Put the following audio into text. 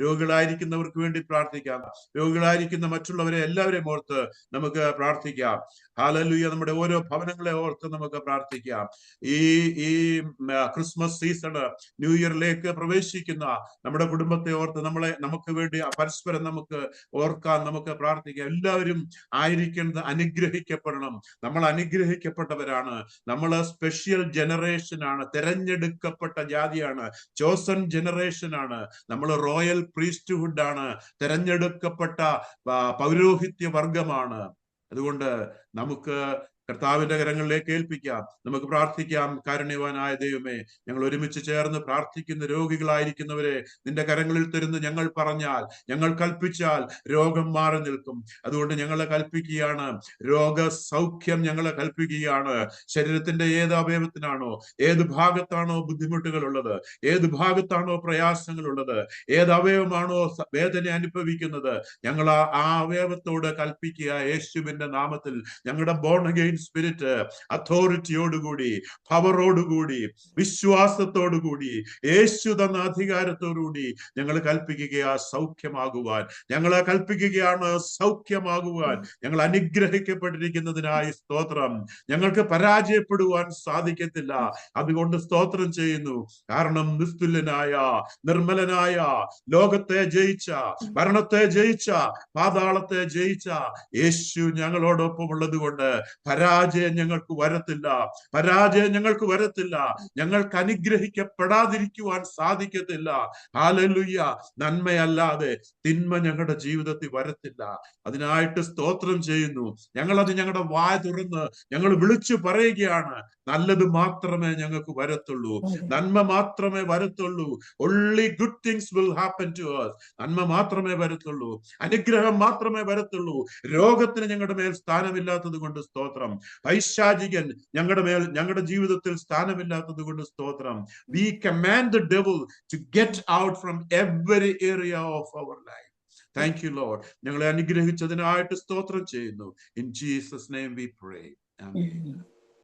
രോഗികളായിരിക്കുന്നവർക്ക് വേണ്ടി പ്രാർത്ഥിക്കാം. രോഗികളായിരിക്കുന്ന മറ്റുള്ളവരെ എല്ലാവരെയും ഓർത്ത് നമുക്ക് പ്രാർത്ഥിക്കാം. ഹാലലുയ നമ്മുടെ ഓരോ ഭവനങ്ങളെ ഓർത്ത് നമുക്ക് പ്രാർത്ഥിക്കാം. ഈ ഈ ക്രിസ്മസ് സീസണ് ന്യൂ ഇയറിലേക്ക് പ്രവേശിക്കുന്ന നമ്മുടെ കുടുംബത്തെ ഓർത്ത് നമ്മളെ നമുക്ക് വേണ്ടി പരസ്പരം നമുക്ക് ഓർക്കാൻ നമുക്ക് പ്രാർത്ഥിക്കാം. എല്ലാവരും ആയിരിക്കുന്നത് അനുഗ്രഹിക്കപ്പെടണം. നമ്മൾ അനുഗ്രഹിക്കപ്പെട്ടവരാണ്. നമ്മൾ സ്പെഷ്യൽ ജനറേഷൻ ആണ്. തെരഞ്ഞെടുക്കപ്പെട്ട ജാതിയാണ്. ചോസൺ ജനറേഷൻ ആണ്. നമ്മൾ റോയൽ പ്രീസ്റ്റ്ഹുഡ് ആണ് തെരഞ്ഞെടുക്കപ്പെട്ട പൗരോഹിത്യ വർഗമാണ് അതുകൊണ്ട് നമുക്ക് കർത്താവിന്റെ കരങ്ങളിലേക്ക് ഏൽപ്പിക്കാം. നമുക്ക് പ്രാർത്ഥിക്കാം. കാരുണ്യവാനായ ദൈവമേ ഞങ്ങൾ ഒരുമിച്ച് ചേർന്ന് പ്രാർത്ഥിക്കുന്ന രോഗികളായിരിക്കുന്നവരെ നിന്റെ കരങ്ങളിൽ തരുന്ന ഞങ്ങൾ പറഞ്ഞാൽ ഞങ്ങൾ കൽപ്പിച്ചാൽ രോഗം മാറി നിൽക്കും. അതുകൊണ്ട് ഞങ്ങളെ കൽപ്പിക്കുകയാണ്. രോഗ സൗഖ്യം ഞങ്ങളെ കൽപ്പിക്കുകയാണ്. ശരീരത്തിന്റെ ഏത് അവയവത്തിനാണോ ഏത് ഭാഗത്താണോ ബുദ്ധിമുട്ടുകൾ ഉള്ളത് ഏത് ഭാഗത്താണോ പ്രയാസങ്ങൾ ഉള്ളത് ഏത് അവയവമാണോ വേദന അനുഭവിക്കുന്നത് ഞങ്ങൾ ആ അവയവത്തോട് കൽപ്പിക്കുക. യേശുവിന്റെ നാമത്തിൽ ഞങ്ങളുടെ ബോൺ അഗെയിൻ സ്പിരിറ്റ് അതോറിറ്റിയോടുകൂടി പവറോടുകൂടി വിശ്വാസത്തോടുകൂടി യേശു തന്ന അധികാരത്തോടുകൂടി ഞങ്ങൾ കൽപ്പിക്കുക സൗഖ്യമാകുവാൻ. ഞങ്ങൾ കൽപ്പിക്കുകയാണ് സൗഖ്യമാകുവാൻ. ഞങ്ങൾ അനുഗ്രഹിക്കപ്പെട്ടിരിക്കുന്നതിനായി സ്തോത്രം. ഞങ്ങൾക്ക് പരാജയപ്പെടുവാൻ സാധിക്കത്തില്ല. അതുകൊണ്ട് സ്തോത്രം ചെയ്യുന്നു. കാരണം നിസ്തുല്യനായ നിർമ്മലനായ ലോകത്തെ ജയിച്ച മരണത്തെ ജയിച്ച പാതാളത്തെ ജയിച്ച യേശു ഞങ്ങളോടൊപ്പം ഉള്ളത് കൊണ്ട് പരാജയം ഞങ്ങൾക്ക് വരത്തില്ല. പരാജയം ഞങ്ങൾക്ക് വരത്തില്ല. ഞങ്ങൾക്ക് അനുഗ്രഹിക്കപ്പെടാതിരിക്കുവാൻ സാധിക്കത്തില്ല. ഹാലലുയ്യ നന്മയല്ലാതെ തിന്മ ഞങ്ങളുടെ ജീവിതത്തിൽ വരത്തില്ല. അതിനായിട്ട് സ്തോത്രം ചെയ്യുന്നു. ഞങ്ങളത് ഞങ്ങളുടെ വായ തുറന്ന് ഞങ്ങൾ വിളിച്ചു പറയുകയാണ്. നല്ലത് മാത്രമേ ഞങ്ങൾക്ക് വരത്തുള്ളൂ. നന്മ മാത്രമേ വരത്തുള്ളൂ. Only good things will happen to us. നന്മ മാത്രമേ വരത്തുള്ളൂ. അനുഗ്രഹം മാത്രമേ വരത്തുള്ളൂ. രോഗത്തിന് ഞങ്ങളുടെ മേൽ സ്ഥാനമില്ലാത്തത് കൊണ്ട് സ്തോത്രം. പൈശാചികൻ ഞങ്ങളുടെ മേൽ ഞങ്ങളുടെ ജീവിതത്തിൽ സ്ഥാനമില്ലാത്തത് കൊണ്ട് സ്തോത്രം. We command the devil to get out from every area of our life thank you Lord ഞങ്ങളെ അനുഗ്രഹിച്ചതിനായിട്ട് സ്തോത്രം ചെയ്യുന്നു. In Jesus name we pray Amen.